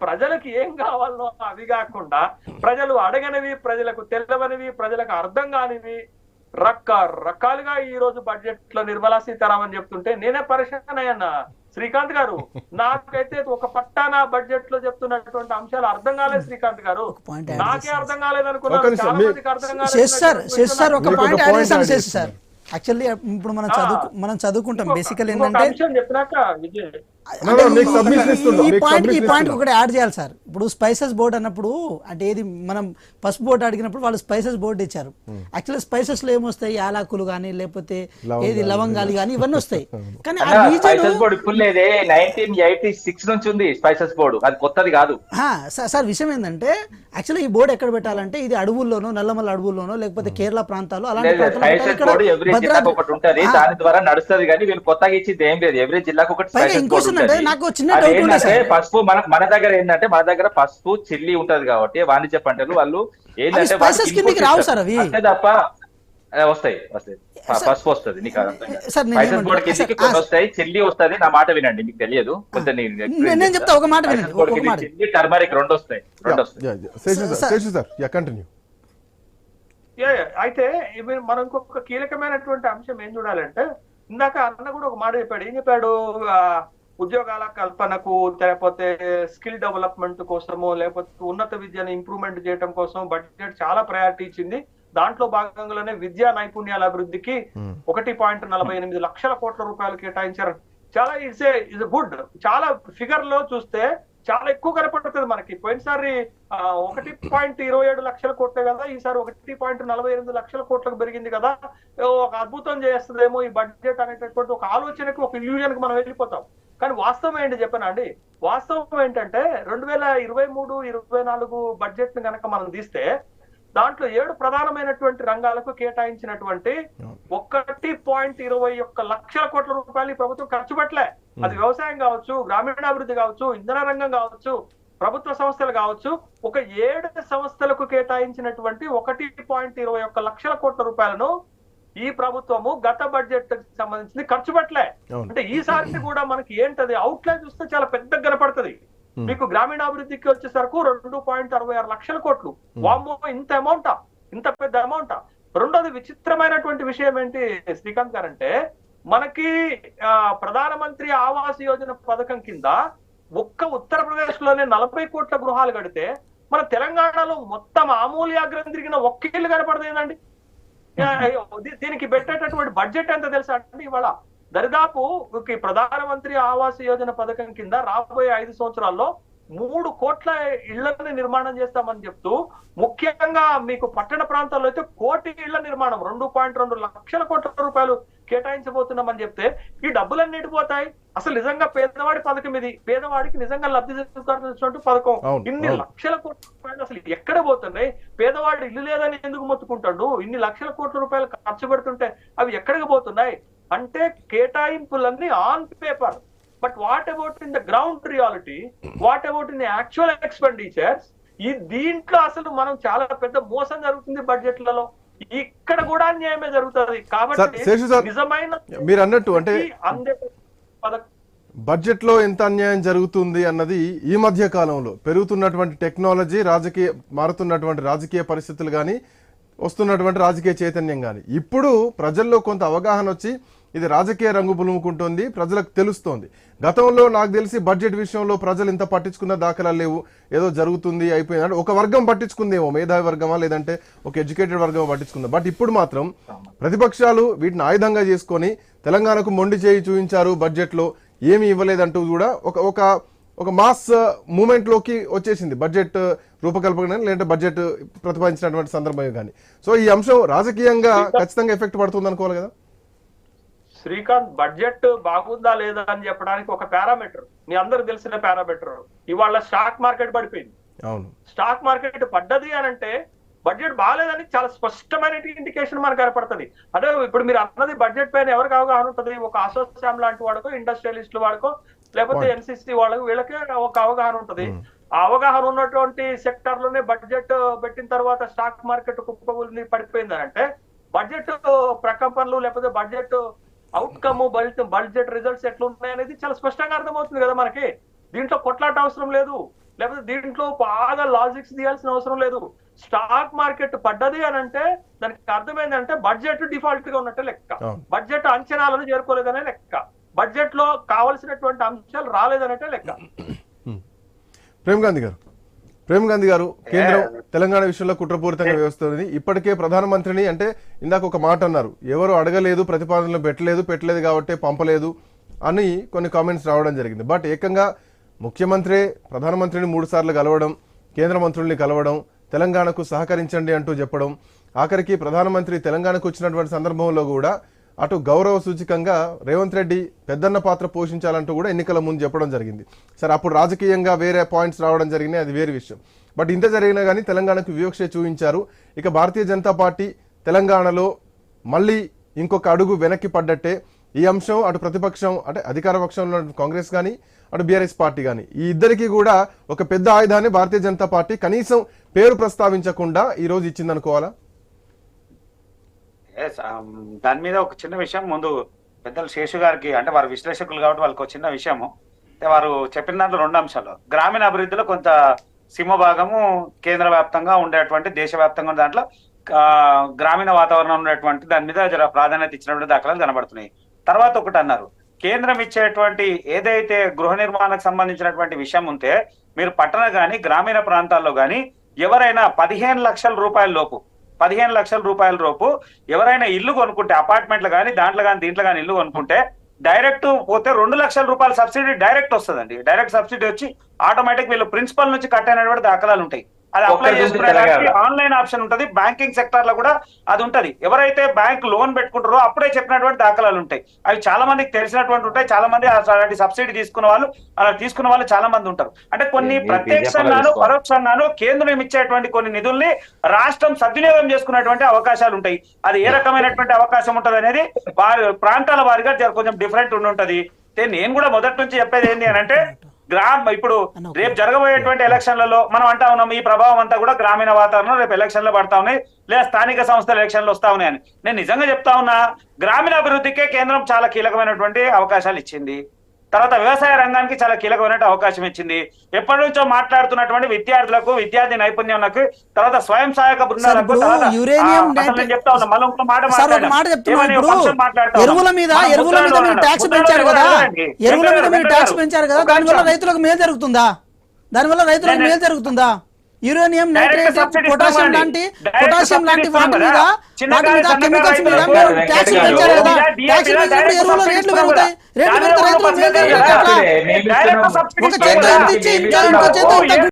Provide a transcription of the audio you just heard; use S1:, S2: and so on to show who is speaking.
S1: ప్రజలకు ఏం కావాలో అవి కాకుండా ప్రజలు అడగనివి ప్రజలకు తెల్లవనివి ప్రజలకు అర్థం కానివి రకరకాలుగా ఈ రోజు బడ్జెట్లో నిర్మలా సీతారామన్ చెప్తుంటే నేనే పరిశాన్ అయ్యన్నా. శ్రీకాంత్ గారు నాకైతే ఒక పట్టానా బడ్జెట్లో చెప్తున్నటువంటి అంశాలు అర్థం కాలేదు శ్రీకాంత్ గారు. నాకే అర్థం కాలేదు అనుకున్నాను.
S2: యాక్చువల్లీ ఇప్పుడు మనం చదువు మనం చదువుకుంటాం బేసికల్ ఏంటంటే
S1: చెప్పినాక విజయ్
S2: ఈ పాయింట్ ఈ. ఒకటి యాడ్ చేయాలి సార్ ఇప్పుడు స్పైసెస్ బోర్డ్ అన్నప్పుడు అంటే ఏది మనం పసుపు బోర్డు అడిగినప్పుడు వాళ్ళు స్పైసెస్ బోర్డు ఇచ్చారు. యాక్చువల్లీ స్పైసెస్లో ఏమొస్తాయి? యాలకులు కానీ లేకపోతే ఏది లవంగాలు కానీ ఇవన్నీ వస్తాయి. కానీ ఆ రీజన్
S3: స్పైసెస్ బోర్డు ఇప్పుడు లేదే నైన్టీన్ ఎయిటీ సిక్స్ నుంచి ఉంది స్పైసెస్ బోర్డు అది కొత్తది కాదు.
S2: సార్ విషయం ఏంటంటే యాక్చువల్లీ ఈ బోర్డు ఎక్కడ పెట్టాలంటే ఇది అడవుల్లోనో నల్లమల్ల అడవుల్లోనో లేకపోతే కేరళ ప్రాంతాలు అలాంటి
S3: దాని ద్వారా నడుస్తది కానీ వీళ్ళు కొత్తగా ఇచ్చింది ఏం లేదు. ఎవ్రీ జిల్లాకు ఒకటి.
S2: నాకు చిన్న డౌట్.
S3: పసుపు మన మన దగ్గర ఏంటంటే మన దగ్గర పసుపు చిల్లి ఉంటది కాబట్టి వాణిజ్య పంటలు వాళ్ళు ఏంటంటే
S2: రావు. సార్ అవి.
S3: అంతే తప్ప వస్తాయి వస్తాయి. పసుపు వస్తుంది నీకు
S2: ఏమంటున్నా-
S3: బోర్డు కిందకి కొన్ని వస్తాయి చిల్లి వస్తుంది నా మాట వినండి మీకు తెలియదు. కొంచెం నేను
S2: నేను- నేను చెప్తా, ఒక మాట వినండి, ఒక మాట.
S3: చిల్లి టర్మరిక్ రెండు వస్తాయి రెండు వస్తాయి.
S1: అయితే మనం ఇంకొక కీలకమైనటువంటి అంశం ఏం చూడాలంటే ఇందాక అన్న కూడా ఒక మాట చెప్పాడు ఏం చెప్పాడు ఆ, ఉద్యోగాల కల్పనకు లేకపోతే స్కిల్ డెవలప్మెంట్ కోసము లేకపోతే ఉన్నత విద్యను ఇంప్రూవ్మెంట్ చేయడం కోసం బడ్జెట్ చాలా ప్రయారిటీ ఇచ్చింది. దాంట్లో భాగంగానే విద్యా నైపుణ్యాల అభివృద్ధికి ఒకటి పాయింట్ నలభై ఎనిమిది లక్షల కోట్ల రూపాయలు కేటాయించారు. చాలా ఇట్స్ ఇస్ గుడ్ చాలా ఫిగర్లో చూస్తే చాలా ఎక్కువ కనపడుతుంది మనకి. పోయినసారి ఒకటి పాయింట్ ఇరవై ఏడు లక్షల కోట్లే కదా ఈసారి ఒకటి పాయింట్ నలభై ఎనిమిది లక్షల కోట్లకు పెరిగింది కదా. ఒక అద్భుతం చేస్తుందేమో ఈ బడ్జెట్ అనేటటువంటి ఒక ఆలోచనకి ఒక ఇల్యూజన్కి మనం వెళ్ళిపోతాం. కానీ వాస్తవం ఏంటి చెప్పనా అండి? వాస్తవం ఏంటంటే రెండు వేల ఇరవై మూడు ఇరవై నాలుగు బడ్జెట్ని కనుక మనం తీస్తే దాంట్లో ఏడు ప్రధానమైనటువంటి రంగాలకు కేటాయించినటువంటి ఒక్కటి పాయింట్ ఇరవై ఒక్క లక్షల కోట్ల రూపాయలు ప్రభుత్వం ఖర్చు పెట్టలే. అది వ్యవసాయం కావచ్చు గ్రామీణాభివృద్ధి కావచ్చు ఇంధన రంగం కావచ్చు ప్రభుత్వ సంస్థలు కావచ్చు ఒక ఏడు సంస్థలకు కేటాయించినటువంటి ఒకటి పాయింట్ ఇరవై ఒక్క లక్షల కోట్ల రూపాయలను ఈ ప్రభుత్వము గత బడ్జెట్ సంబంధించింది ఖర్చు పెట్టలే. అంటే ఈసారి కూడా మనకి ఏంటది? అవుట్లే చూస్తే చాలా పెద్దగా కనపడుతుంది. మీకు గ్రామీణాభివృద్ధికి వచ్చేసరికి రెండు పాయింట్ అరవై ఆరు లక్షల కోట్లు. వామ్మో ఇంత అమౌంటా ఇంత పెద్ద అమౌంటా రెండోది విచిత్రమైనటువంటి విషయం ఏంటి శ్రీకాంత్ గారు అంటే మనకి ప్రధానమంత్రి ఆవాస్ యోజన పథకం కింద ఒక్క ఉత్తరప్రదేశ్లోనే నలభై కోట్ల గృహాలు కడితే మన తెలంగాణలో మొత్తం ఆమూల్యాగ్రం తిరిగిన ఒక్క ఇల్లు కనపడదేందండి దీ- దీనికి పెట్టేటటువంటి బడ్జెట్ ఎంత తెలుసా అంటే ఇవాళ? దరిదాపు ప్రధానమంత్రి ఆవాస్ యోజన పథకం కింద రాబోయే ఐదు సంవత్సరాల్లో మూడు కోట్ల ఇళ్ళను నిర్మాణం చేస్తామని చెప్తూ ముఖ్యంగా మీకు పట్టణ ప్రాంతాల్లో అయితే కోటి ఇళ్ళ నిర్మాణం రెండు పాయింట్ రెండు లక్షల కోట్ల రూపాయలు కేటాయించబోతున్నామని చెప్తే ఈ డబ్బులన్నీ ఎడిపోతాయి అసలు నిజంగా పేదవాడి పథకం ఇది. పేదవాడికి నిజంగా లబ్ధి చేకూరుతున్నటువంటి పథకం. ఇన్ని. లక్షల కోట్ల రూపాయలు అసలు ఎక్కడ పోతున్నాయి? పేదవాడు ఇల్లు లేదని ఎందుకు మొత్తుకుంటాడు? ఇన్ని లక్షల కోట్ల రూపాయలు ఖర్చు పెడుతుంటే అవి ఎక్కడికి పోతున్నాయి? అంటే కేటాయింపులన్నీ on paper but what about in the ground reality what about in actual expenditures ఈ దీంట్లో అసలు మనం చాలా పెద్ద మోసం జరుగుతుంది బడ్జెట్లలో ఇక్కడ కూడా అన్యాయమే జరుగుతుంది. కాబట్టి నిజమైన
S4: మీరు అన్నట్టు అంటే
S1: అందే పథకం
S4: బడ్జెట్లో ఎంత అన్యాయం జరుగుతుంది అన్నది ఈ మధ్య కాలంలో పెరుగుతున్నటువంటి టెక్నాలజీ రాజకీయ మారుతున్నటువంటి రాజకీయ పరిస్థితులు కానీ వస్తున్నటువంటి రాజకీయ చైతన్యం కానీ ఇప్పుడు ప్రజల్లో కొంత అవగాహన వచ్చి ఇది రాజకీయ రంగు పులుముకుంటోంది ప్రజలకు తెలుస్తోంది. గతంలో నాకు తెలిసి బడ్జెట్ విషయంలో ప్రజలు ఇంత పట్టించుకున్న దాఖలాలు లేవు. ఏదో జరుగుతుంది అయిపోయింది. ఒక వర్గం పట్టించుకుందేమో మేధావి వర్గమా లేదంటే ఒక ఎడ్యుకేటెడ్ వర్గమా పట్టించుకుందా? బట్ ఇప్పుడు మాత్రం ప్రతిపక్షాలు వీటిని ఆయుధంగా చేసుకొని తెలంగాణకు మొండి చేయి చూపించారు బడ్జెట్లో. ఏమీ ఇవ్వలేదంటూ కూడా ఒక ఒక ఒక మాస్ మూమెంట్లోకి వచ్చేసింది. బడ్జెట్ రూపకల్పన కానీ లేదంటే బడ్జెట్ ప్రతిపాదించినటువంటి సందర్భం కానీ. సో ఈ అంశం రాజకీయంగా ఖచ్చితంగా ఎఫెక్ట్ పడుతుంది అనుకోవాలి కదా?
S1: శ్రీకాంత్ బడ్జెట్ బాగుందా లేదా అని చెప్పడానికి ఒక పారామీటర్. మీ అందరికి తెలిసిన పారామీటర్. ఇవాళ స్టాక్ మార్కెట్ పడిపోయింది. స్టాక్ మార్కెట్ పడ్డది అని అంటే బడ్జెట్ బాగాలేదని చాలా స్పష్టమైన ఇండికేషన్ మనకు కనపడుతుంది. అదే ఇప్పుడు మీరు అన్నది బడ్జెట్ పైన ఎవరికి అవగాహన ఉంటుంది? ఒక అసోసియామ్ లాంటి వాడుకో ఇండస్ట్రియలిస్టులు వాడుకో లేకపోతే. ఎన్సిసి వాళ్ళకు వీళ్ళకి ఒక అవగాహన ఉంటుంది. ఆ అవగాహన ఉన్నటువంటి సెక్టర్లోనే బడ్జెట్ పెట్టిన తర్వాత స్టాక్ మార్కెట్ కుప్పకూలింది పడిపోయింది అంటే బడ్జెట్ ప్రకంపనలు లేకపోతే budget outcome budget budget results ఎట్లా ఉన్నాయి అనేది చాలా స్పష్టంగా అర్థమవుతుంది కదా మనకి. దీంట్లో కొట్లాట అవసరం లేదు. లేకపోతే దీంట్లో బాగా లాజిక్స్ తీయాల్సిన అవసరం లేదు. స్టాక్ మార్కెట్ పడ్డది అని అంటే దానికి అర్థం ఏంటంటే బడ్జెట్ డిఫాల్ట్గా ఉన్నట్టే లెక్క. బడ్జెట్ అంచనాలను చేరుకోలేదనే లెక్క. బడ్జెట్లో కావలసినటువంటి అంశాలు రాలేదనట్టే లెక్క.
S4: ప్రేమ్ గాంధీ గారు. ప్రేమ్ గాంధీ గారు కేంద్రం తెలంగాణ విషయంలో కుట్రపూరితంగా వ్యవస్థఉంది ఇప్పటికే ప్రధానమంత్రిని అంటే ఇందాక ఒక మాట అన్నారు. ఎవరు అడగలేదు ప్రతిపాదనలు పెట్టలేదు పెట్టలేదు కాబట్టి పంపలేదు అని కొన్ని కామెంట్స్ రావడం జరిగింది. బట్ ఏకంగా ముఖ్యమంత్రి ప్రధానమంత్రిని మూడు సార్లు కలవడం కేంద్ర మంత్రుల్ని కలవడం తెలంగాణకు సహకరించండి అంటూ చెప్పడం ఆఖరికి ప్రధానమంత్రి తెలంగాణకు వచ్చినటువంటి సందర్భంలో కూడా అటు గౌరవ సూచికంగా రేవంత్ రెడ్డి పెద్దన్న పాత్ర పోషించాలంటూ కూడా ఎన్నికల ముందు చెప్పడం జరిగింది. సరే అప్పుడు రాజకీయంగా వేరే పాయింట్స్ రావడం జరిగినాయి అది వేరే విషయం. బట్ ఇంత జరిగినా కానీ తెలంగాణకు వివక్ష చూపించారు. ఇక భారతీయ జనతా పార్టీ తెలంగాణలో మళ్ళీ ఇంకొక అడుగు వెనక్కి పడ్డట్టే ఈ అంశం అటు ప్రతిపక్షం అంటే అధికార పక్షంలో కాంగ్రెస్ కానీ అటు బీఆర్ఎస్ పార్టీ కానీ ఈ ఇద్దరికి కూడా ఒక పెద్ద ఆయుధాన్ని భారతీయ జనతా పార్టీ కనీసం పేరు ప్రస్తావించకుండా ఈరోజు ఇచ్చిందనుకోవాలా?
S5: Um, దాని మీద ఒక చిన్న విషయం ముందు పెద్దలు శేషు గారికి అంటే వారు విశ్లేషకులు కాబట్టి వాళ్ళకి ఒక చిన్న విషయము. వారు చెప్పిన దాంట్లో రెండు అంశాలు. గ్రామీణ అభివృద్ధిలో కొంత సింహభాగము కేంద్ర వ్యాప్తంగా ఉండేటువంటి దేశవ్యాప్తంగా ఉన్న దాంట్లో గ్రామీణ వాతావరణం ఉన్నటువంటి దాని మీద జర ప్రాధాన్యత ఇచ్చినటువంటి దాఖలాలు కనబడుతున్నాయి. తర్వాత ఒకటి అన్నారు కేంద్రం ఇచ్చేటువంటి ఏదైతే గృహ నిర్మాణానికి సంబంధించినటువంటి విషయం ఉంటే మీరు పట్టణ కానీ గ్రామీణ ప్రాంతాల్లో కానీ ఎవరైనా పదిహేను లక్షల రూపాయల లోపు పదిహేను లక్షల రూపాయల లోపు ఎవరైనా ఇల్లు కొనుక్కుంటే అపార్ట్మెంట్లు కానీ దాంట్లో కానీ దీంట్లో కానీ ఇల్లు కొనుక్కుంటే డైరెక్ట్ పోతే రెండు లక్షల రూపాయల సబ్సిడీ డైరెక్ట్ వస్తుందండి. డైరెక్ట్ సబ్సిడీ వచ్చి ఆటోమేటిక్ వీళ్ళు ప్రిన్సిపల్ నుంచి కట్ అయినటువంటి దాఖలాలు ఉంటాయి. అది అప్లై
S3: తెలంగాణ.
S5: ఆన్లైన్ ఆప్షన్ ఉంటది. బ్యాంకింగ్ సెక్టర్లో కూడా అది ఉంటది. ఎవరైతే బ్యాంక్ లోన్ పెట్టుకుంటారో అప్పుడే చెప్పినటువంటి దాఖలాలు ఉంటాయి. అవి చాలా మందికి తెలిసినటువంటి ఉంటాయి. చాలా మంది అలాంటి సబ్సిడీ తీసుకున్న వాళ్ళు అలా తీసుకున్న వాళ్ళు చాలా మంది ఉంటారు. అంటే కొన్ని ప్రత్యక్షంగాను. పరోక్షంగాను కేంద్రం ఇచ్చేటువంటి కొన్ని నిధుల్ని రాష్ట్రం సద్వినియోగం చేసుకునేటువంటి అవకాశాలు ఉంటాయి. అది ఏ రకమైనటువంటి అవకాశం ఉంటది అనేది వారి ప్రాంతాల వారిగా కొంచెం డిఫరెంట్ ఉండి ఉంటది. నేను కూడా మొదటి నుంచి చెప్పేది ఏంటి అని అంటే గ్రామ ఇప్పుడు రేపు జరగబోయేటువంటి ఎలక్షన్లలో మనం అంటా ఉన్నాం ఈ ప్రభావం అంతా కూడా గ్రామీణ వాతావరణం రేపు ఎలక్షన్లు పడతా ఉన్నాయి లేదా స్థానిక సంస్థల ఎలక్షన్లు వస్తా ఉన్నాయని. నేను నిజంగా చెప్తా ఉన్నా గ్రామీణ అభివృద్ధికే కేంద్రం చాలా కీలకమైనటువంటి అవకాశాలు ఇచ్చింది. తర్వాత వ్యవసాయ రంగానికి చాలా కీలకమైన అవకాశం ఇచ్చింది ఎప్పటి నుంచో మాట్లాడుతున్నటువంటి విద్యార్థులకు విద్యార్థి నైపుణ్యాలకు తర్వాత స్వయం సహాయక బృందాలకు చెప్తా ఉన్నా మళ్ళీ ఇంకో మాట.
S2: ఎరువుల మీద ఎరువుల మీద మీరు. ట్యాక్స్ పెంచారు కదా. ఎరువుల మీద మీరు ట్యాక్స్ పెంచారు కదా దానివల్ల. రైతులకు మేలు జరుగుతుందా దానివల్ల రైతులకు మేలు జరుగుతుందా యురేనియం నైట్రేట్ పొటాషియం. లాంటి పొటాషియం లాంటి వాటి మీద. వాటి మీద కెమికల్స్ మీద మీరు ట్యాక్స్ పెంచారు కదా ట్యాక్స్ పెంచినప్పుడు ఎరువుల రేట్లు పెరుగుతాయి. రేట్లు పెరిగితే
S5: subsidy
S2: ఒక చేత. ఎంత ఇచ్చి ఇంకా ఇంకో చేత